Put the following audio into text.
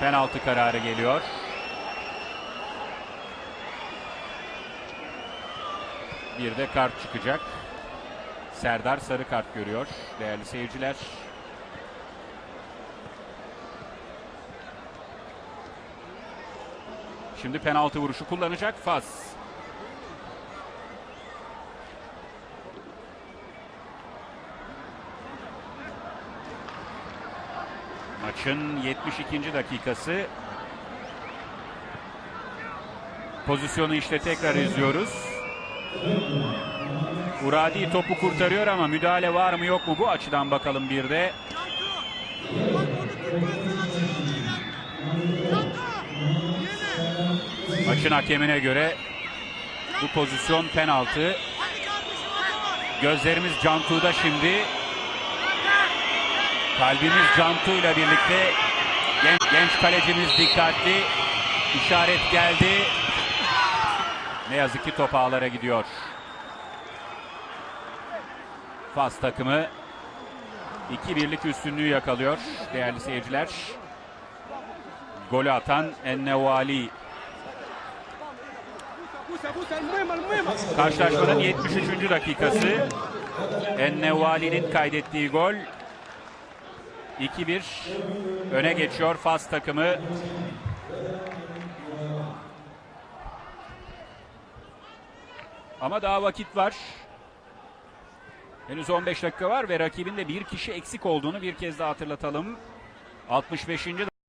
Penaltı kararı geliyor. Bir de kart çıkacak. Serdar sarı kart görüyor değerli seyirciler. Şimdi penaltı vuruşu kullanacak Faz. Maçın 72. dakikası. Pozisyonu işte tekrar izliyoruz. Uradi topu kurtarıyor ama müdahale var mı yok mu bu açıdan bakalım bir de. Maçın hakemine göre bu pozisyon penaltı. Gözlerimiz Cantu'da şimdi. Kalbimiz Cantu'yla birlikte. Genç, genç kalecimiz dikkatli. İşaret geldi. Ne yazık ki top ağlara gidiyor. Fas takımı 2-1'lik üstünlüğü yakalıyor değerli seyirciler. Golü atan Ennevali Karşılaşmanın 73. dakikası. Ennevali'nin kaydettiği gol 2-1 öne geçiyor Fas takımı. Ama daha vakit var. Henüz 15 dakika var ve rakibinde bir kişi eksik olduğunu bir kez daha hatırlatalım. 65.